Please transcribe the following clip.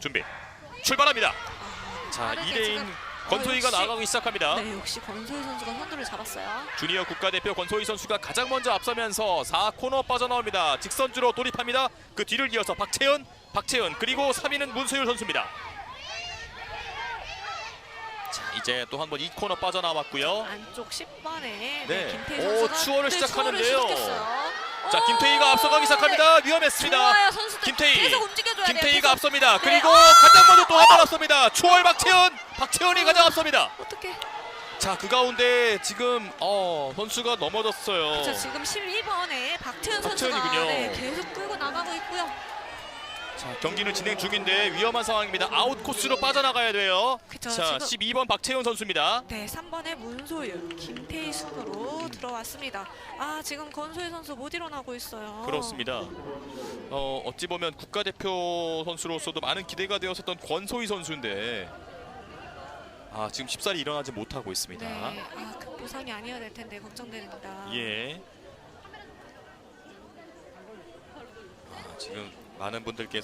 준비 출발합니다. 아, 자 빠르게 2레인 지금- 권소희가 어, 역시- 나가기 시작합니다. 네, 역시 권소희 선수가 선두를 잡았어요. 주니어 국가대표 권소희 선수가 가장 먼저 앞서면서 4코너 빠져나옵니다. 직선주로 돌입합니다. 그 뒤를 이어서 박채연, 박채연 그리고 3위는 문소율 선수입니다. 자 이제 또 한 번 2코너 빠져나왔고요. 안쪽 10번에 네. 네. 김태희 오, 선수가 추월을 네, 시작하는데요. 추월을 시작했어요. 자 오, 김태희가 앞서가기 시작합니다. 위험했습니다. 좋아요 선수들 김태희, 계속 움직여줘야 돼요. 김태희가 계속. 앞섭니다. 네. 그리고 어! 가장 먼저 또한번 앞섭니다. 추월 박채연, 박채연이 가장 앞섭니다. 어떻게? 자 그 가운데 지금 어 선수가 넘어졌어요. 저 지금 12번에 박태현 선수가. 네, 계속 끌고 나가고 있고요. 자 경기는 진행 중인데 위험한 상황입니다. 아웃 코스로 빠져나가야 돼요. 그쵸, 자 지금- 12번 박채연 선수입니다. 네, 3번에 문소율, 김태희 순으로 들어왔습니다. 아, 지금 권소희 선수 못 일어나고 있어요. 그렇습니다. 어 어찌 보면 국가대표 선수로서도 많은 기대가 되었었던 권소희 선수인데 아 지금 쉽사리 일어나지 못하고 있습니다. 네, 아, 큰 부상이 아니어야 될 텐데 걱정됩니다. 예. 아, 지금 많은 분들께서